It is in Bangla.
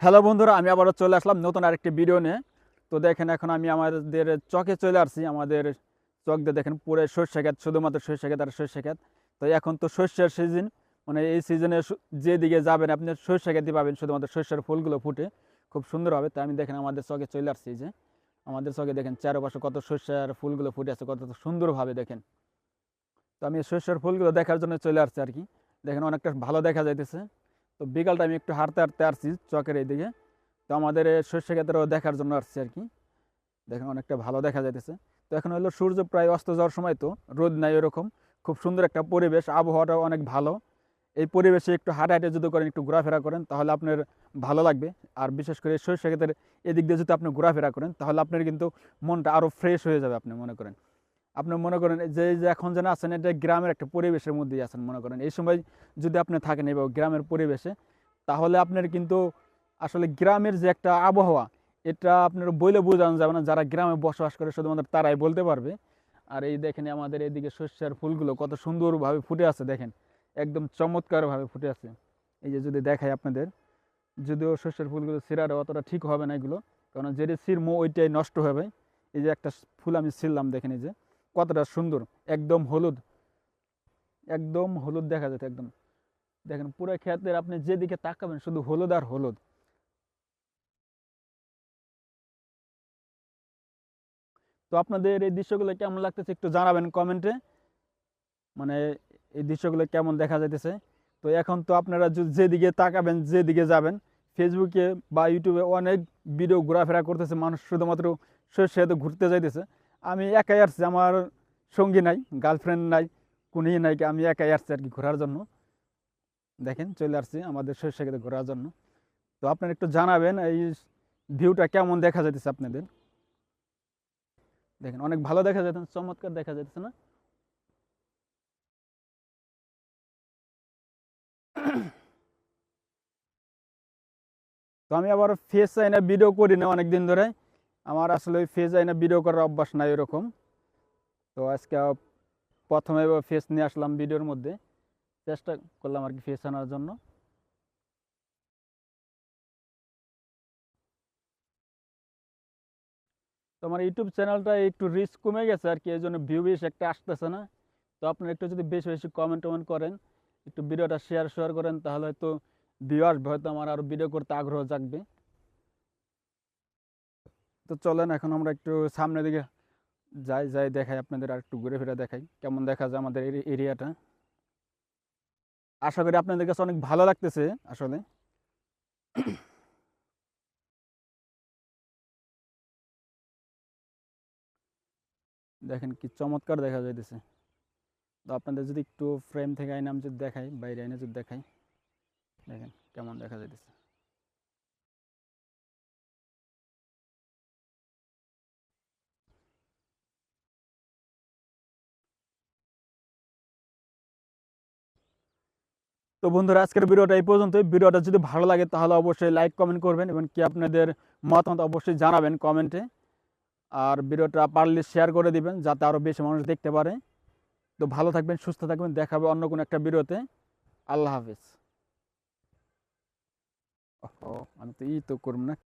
হ্যালো বন্ধুরা, আমি আবারও চলে আসলাম নতুন আরেকটি ভিডিও নিয়ে। তো দেখেন, এখন আমি আমাদের চকে চলে আসছি। আমাদের চক দিয়ে দেখেন, পুরো সর্ষে ক্ষেত, শুধুমাত্র সর্ষে ক্ষেত আর সর্ষে ক্ষেত। তো এখন তো শস্যের সিজন মানে এই সিজনে যেদিকে যাবেন, আপনি সর্ষে ক্ষেতই পাবেন, শুধুমাত্র সর্ষের ফুলগুলো ফুটে। খুব সুন্দর হবে। তো আমি দেখেন, আমাদের চকে চলে আসছি যে। আমাদের চকে দেখেন, চারপাশে কত শস্যের ফুলগুলো ফুটে আছে, কত সুন্দরভাবে দেখেন। তো আমি শস্যের ফুলগুলো দেখার জন্য চলে আসছি আর কি। দেখেন, অনেকটা ভালো দেখা যাইতেছে। তো বিকালটা আমি একটু হাঁটতে হাঁটতে আসছি চকের এইদিকে। তো আমাদের শস্য ক্ষেত্রেও দেখার জন্য আসছি আর কি। দেখেন অনেকটা ভালো দেখা যাইতেছে। তো এখন হলো সূর্য প্রায় অস্ত যাওয়ার সময় তো, রোদ নাই এরকম খুব সুন্দর একটা পরিবেশ, আবহাওয়াটাও অনেক ভালো। এই পরিবেশে একটু হাঁটা হাঁটে যদি করেন, একটু ঘোরাফেরা করেন, তাহলে আপনার ভালো লাগবে। আর বিশেষ করে শস্য ক্ষেত্রে এদিক দিয়ে যদি আপনি ঘোরাফেরা করেন, তাহলে আপনার কিন্তু মনটা আরও ফ্রেশ হয়ে যাবে আপনি মনে করেন। আপনি মনে করেন যে এখন যেন আছেন, এটা গ্রামের একটা পরিবেশের মধ্যেই আছেন মনে করেন। এই সময় যদি আপনি থাকেন এই গ্রামের পরিবেশে, তাহলে আপনার কিন্তু আসলে গ্রামের যে একটা আবহাওয়া, এটা আপনার বইলে বোঝানো যাবে না। যারা গ্রামে বসবাস করে, শুধুমাত্র তারাই বলতে পারবে। আর এই দেখেন আমাদের এদিকে শস্যের ফুলগুলো কত সুন্দরভাবে ফুটে আছে দেখেন। একদম চমৎকারভাবে ফুটে আছে। এই যে যদি দেখাই আপনাদের, যদিও শস্যের ফুলগুলো সিরারে অতটা ঠিক হবে না এগুলো, কারণ যেটি সিরমো ওইটাই নষ্ট হবে। এই যে একটা ফুল আমি ছিললাম দেখেন এই যে। কতটা সুন্দর, একদম হলুদ। একদম হলুদ দেখা যেত একদম। দেখেন পুরো ক্ষেতের আপনি যেদিকে তাকাবেন শুধু হলুদ আর হলুদ। তো আপনাদের এই দৃশ্যগুলো কেমন লাগতেছে একটু জানাবেন কমেন্টে। মানে এই দৃশ্যগুলো কেমন দেখা যাইতেছে। তো এখন তো আপনারা যেদিকে তাকাবেন, যেদিকে যাবেন ফেসবুকে বা ইউটিউবে অনেক ভিডিও ঘোরাফেরা করতেছে মানুষ শুধুমাত্র সে ঘুরতে যাইতেছে। আমি একাই আসছি, আমার সঙ্গী নাই গার্লফ্রেন্ড নাই, কোনই নাই কি, আমি একাই আসছি আর কি ঘোরার জন্য। দেখেন, চলে আসছি আমাদের খেতে ঘোরার জন্য। তো আপনারা একটু জানাবেন এই ভিউটা কেমন দেখা যাইতেছে আপনাদের? দেখেন, অনেক ভালো দেখা যেতেছে চমৎকার দেখা যাইতেছে না? তো আমি আবার ফেস চাই না ভিডিও করি না অনেক দিন ধরে। আমার আসলে ওই ফেস আইনা ভিডিও করার অভ্যাস নাই এরকম তো আজকে প্রথমে ফেস নিয়ে আসলাম ভিডিওর মধ্যে। চেষ্টা করলাম আর কি ফেস আনার জন্য। তো আমার ইউটিউব চ্যানেলটা একটু রিচ কমে গেছে আর কি, এই জন্য ভিউ বেশ একটা আসতেছে না। তো আপনারা একটু যদি বেশি বেশি কমেন্ট টমেন্ট করেন, একটু ভিডিওটা শেয়ার শেয়ার করেন, তাহলে হয়তো ভিউ আসবে, হয়তো আমার আরও ভিডিও করতে আগ্রহ জাগবে। তো চলেন এখন আমরা একটু সামনের দিকে যাই যাই দেখাই আপনাদের আর একটু ঘুরে ফিরে দেখাই। কেমন দেখা যায় আমাদের এরিয়াটা? আশা করি আপনাদের কাছে অনেক ভালো লাগতেছে আসলে। দেখেন কি চমৎকার দেখা যাইতেছে। তো আপনাদের যদি একটু ফ্রেম থেকে আইনে আমি যদি দেখাই, বাইরে আইনে যদি দেখাই, দেখেন কেমন দেখা যাইতেছে। তো বন্ধুরা, আজকের ভিডিওটা এই পর্যন্ত ভিডিওটা যদি ভালো লাগে, তাহলে অবশ্যই লাইক কমেন্ট করবেন এবং কি আপনাদের মতামত অবশ্যই জানাবেন কমেন্টে আর ভিডিওটা পারলে শেয়ার করে দিবেন, যাতে আরও বেশি মানুষ দেখতে পারে। তো ভালো থাকবেন, সুস্থ থাকবেন। দেখাবে অন্য কোনো একটা ভিডিওতে। আল্লাহ হাফিজ। ও আমি তো ই তো করব না।